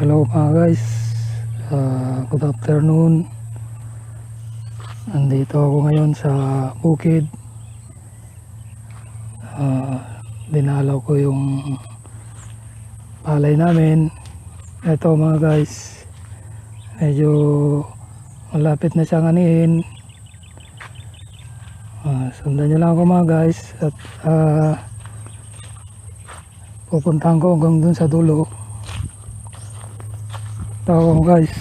Hello mga guys, Ah, good afternoon. Nandito ako ngayon sa bukid. Ah, dinalaw ko yung palay namin. Ito mga guys, medyo malapit na siyang anihin. Ah, sundan nyo lang ako mga guys at ah, pupuntahan ko hanggang dun sa dulo. Ito ako guys.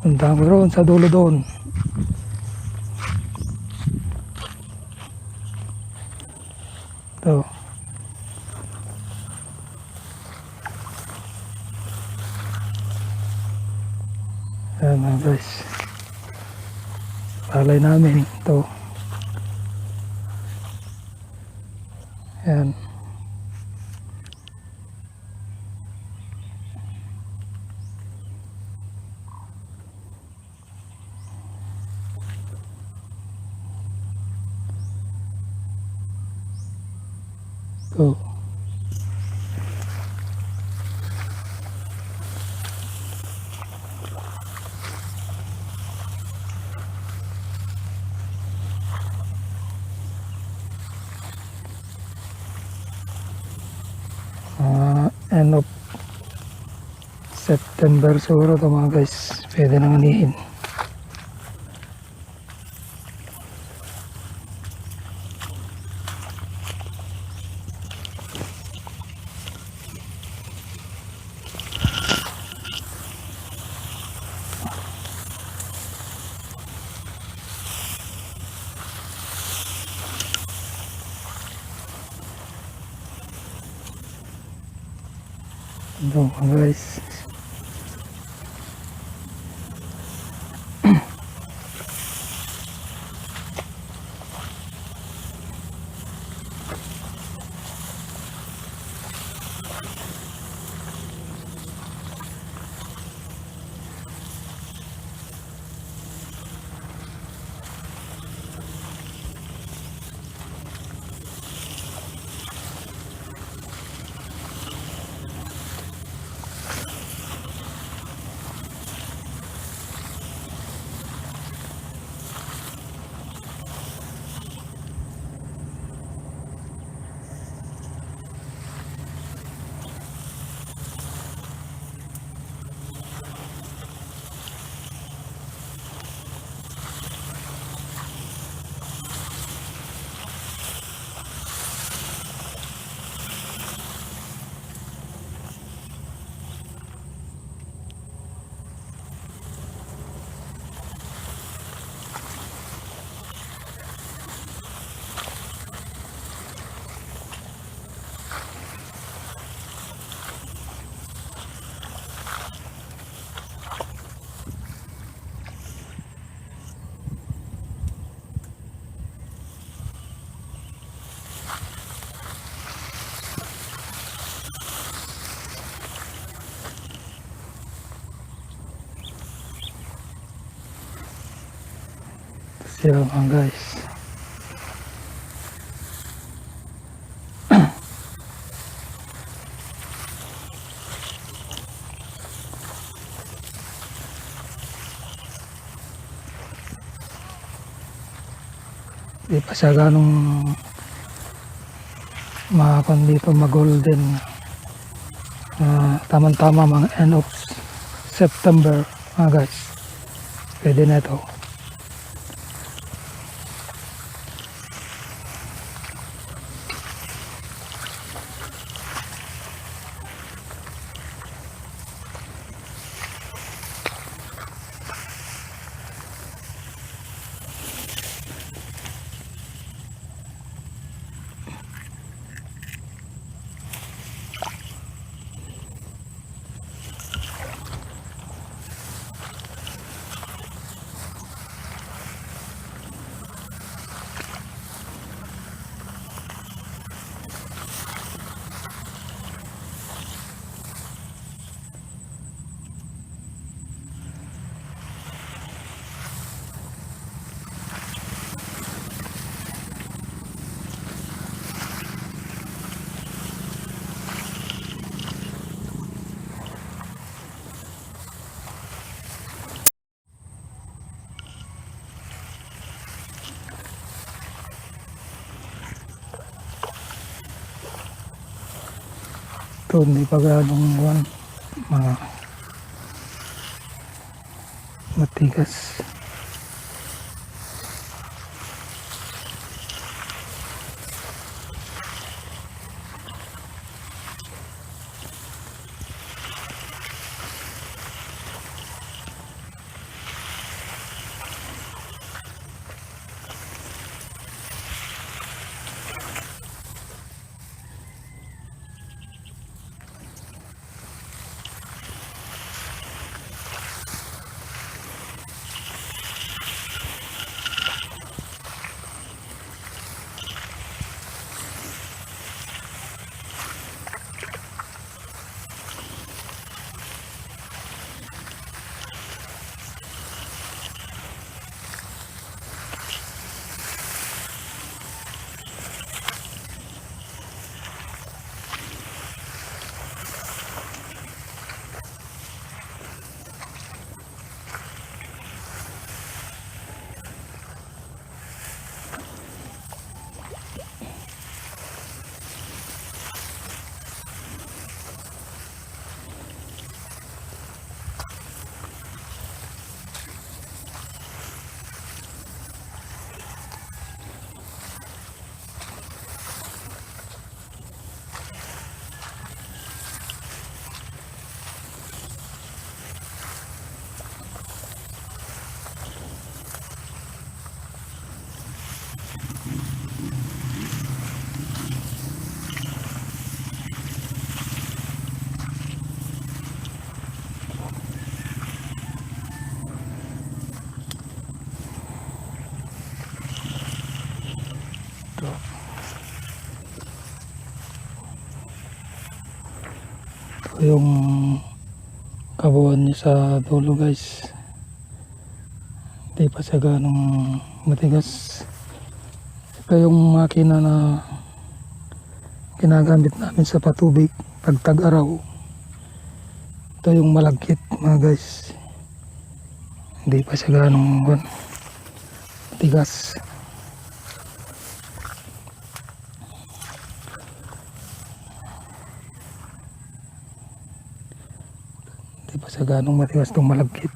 Puntahan ko roon sa dulo doon. Ito. Ayan mga guys. Palay namin ito. Ayan. Ito. Ah, end of September siguro ito mga guys. Pwede nang anihin. Ito mga guys. Sila mga guys. Di pa siya ganong makakon dito mag-golden. Ah, tamang-tama mga end of September mga guys. Pwede na ito. Ito hindi pa ganong one, mga matigas. Yung kabuuan niya sa dulo guys. Hindi pa siya ganong matigas. Ito yung makina na ginagamit namin sa patubig pag tag-araw. Ito yung malagkit mga guys. Hindi pa siya ganong gan- matigas. Hindi pa siya ganong matigas itong malagkit.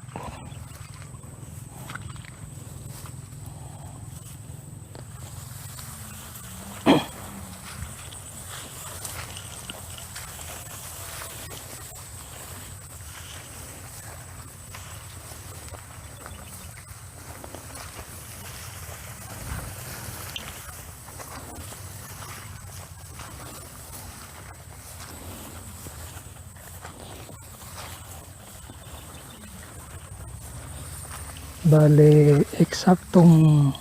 Bale, eksaktong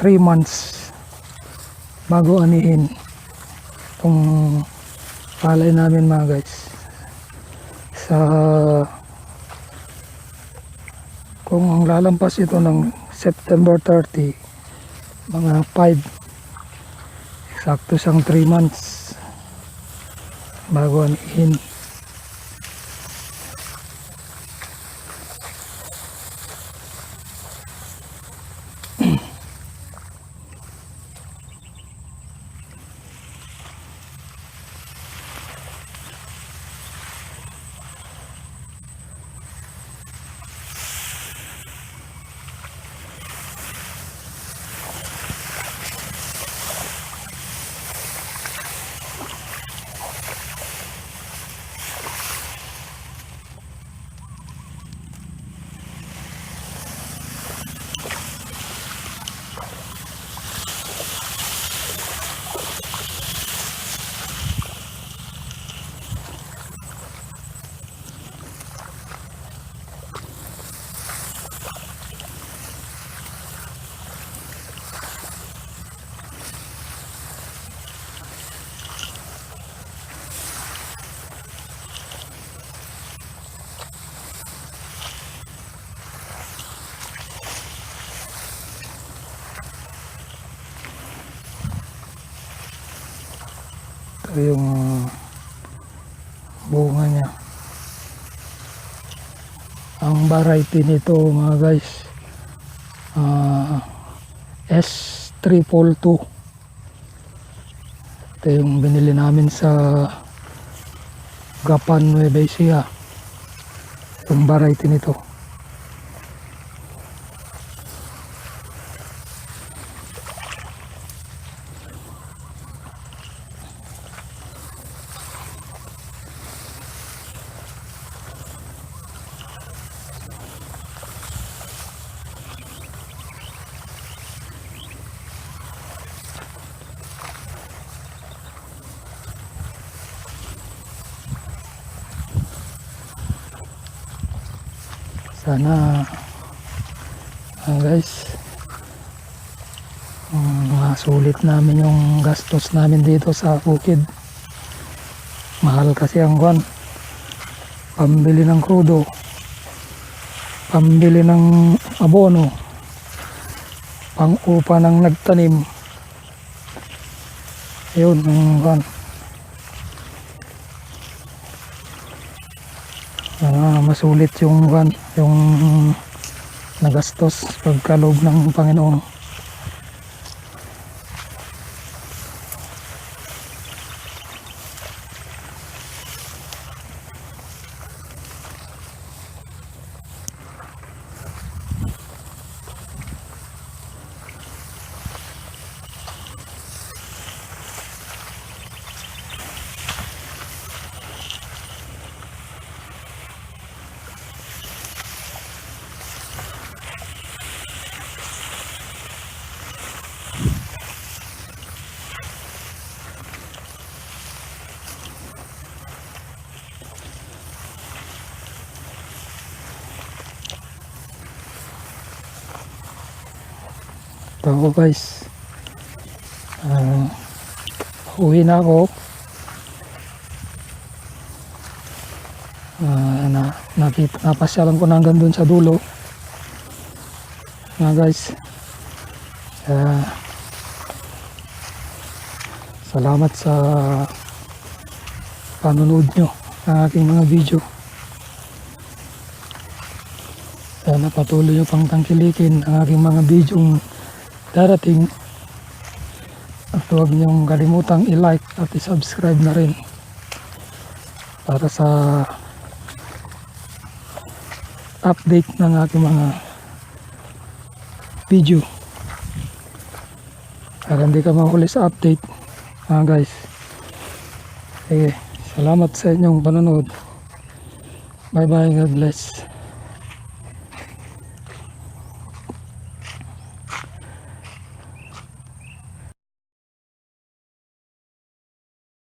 3 months bago anihin itong palay namin mga guys. Sa kung lalampas ito ng September 30, mga 5 eksakto siyang 3 months bago anihin. Ito yung bunga niya. Ang variety nito mga guys, ah S342. Ito yung binili namin sa Gapan Nueva Ecija. Yung variety nito. Sana ah, guys um, masulit namin yung gastos namin dito sa bukid. Mahal kasi ang kwan. Pambili ng krudo. Pambili ng abono. Pang-upa ng nagtanim. Yun, ang kwan. Ah, masulit yung yung nagastos pagkaloob ng Panginoon. Ito ako guys. Ah, uwi na ako. Ah, na, nakita, napasyalan ko na hanggang dun sa dulo. Nga guys. Ah, salamat sa panonood nyo ng aking mga video. Sana patuloy nyo pang tangkilikin ang aking mga video darating. At huwag niyong kalimutang i-like at i-subscribe na rin para sa update ng aking mga video. Para hindi ka mahuli sa update mga guys. Sige salamat sa inyong panonood. Bye bye God bless